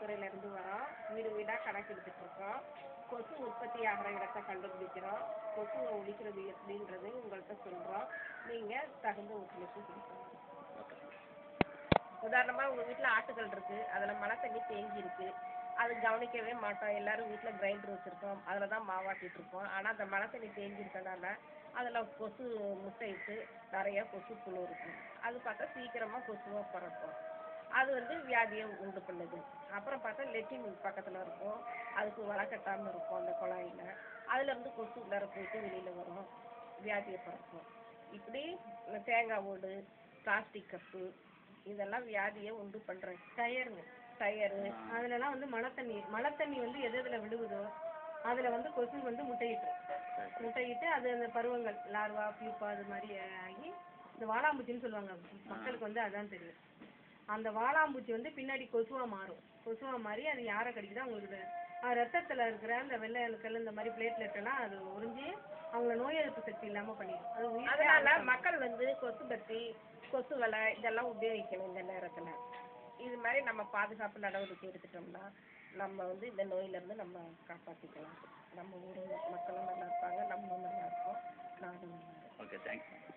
துறையிலேருந்து வரோம் வீடு வீடாக கணக்கு எடுத்துகிட்ருக்கோம் கொசு உற்பத்தி ஆகிற இடத்த கண்டுபிடிக்கிறோம் கொசுவை ஒழிக்கிறது எப்படின்றது உங்கள்கிட்ட சொல்கிறோம் நீங்கள் தகுந்த ஒத்துழைப்பு கொடுக்கணும் உதாரணமாக உங்கள் வீட்டில் ஆட்டுகள் இருக்குது அதில் மழை தண்ணி தேங்கி இருக்குது அது கவனிக்கவே மாட்டோம் எல்லாரும் வீட்டில் கிரைண்டர் வச்சுருக்கோம். அதில் தான் மாவாட்டிட்டு இருக்கோம் ஆனால் அந்த மழை தண்ணி தேங்கி இருக்கனால அதில் கொசு முட்டையிட்டு நிறையா கொசு புழு இருக்கும் அது பார்த்தா சீக்கிரமாக கொசுவாக பிறக்கும். அது வந்து வியாதியை உண்டு பண்ணுது. அப்புறம் பார்த்தா லெட்டின் பக்கத்தில் இருக்கும். அதுக்கு வலை கட்டாமல் இருக்கும் அந்த குழாயில். அதுலேருந்து கொசு உள்ளார போயிட்டு வெளியில் வரும். வியாதியை பறக்கும் இப்படி இந்த தேங்காய் ஓடு பிளாஸ்டிக் கப்பு இதெல்லாம் வியாதியை உண்டு பண்ணுறேன் டயருங்க. டயரு. அதுலலாம் வந்து மழை தண்ணி மழை தண்ணி வந்து எது எதில் விழுகுதோ அதில் வந்து கொசு வந்து முட்டையிட்டு. முட்டையிட்டு அது அந்த பருவங்கள் லார்வா பியூப்பா அது மாதிரி ஆகி இந்த வாளாம்பூச்சின்னு சொல்லுவாங்க. மக்களுக்கு வந்து அதான் தெரியும். அந்த வாளாம்பூச்சி வந்து பின்னாடி கொசுவா மாறும். கொசுவா மாறி அது யாரை கடிக்குதோ அவங்களுக்கு ரத்தத்துல இருக்கிற அந்த வெள்ளை அணுக்கள் இந்த மாதிரி பிளேட்லெட் எல்லாம் அது உறிஞ்சி அவங்கள நோய் எதிர்ப்பு சக்தி இல்லாம பண்ணிடும். அதனால. மக்கள் வந்து கொசு பத்தி கொசு வலை இதெல்லாம் உபயோகிக்கணும் இந்த நேரத்தில். இது மாதிரி நம்ம பாதுகாப்பு நடவடிக்கை எடுத்துட்டோம்னா நம்ம வந்து இந்த நோயிலேருந்து நம்ம காப்பாற்றிக்கலாம் நம்ம ஊர் மக்களும் நல்லா இருப்பாங்க நம்மளும் நல்லா இருப்போம். நாடும் நல்லா இருக்கும் ஓகே தேங்க்ஸ்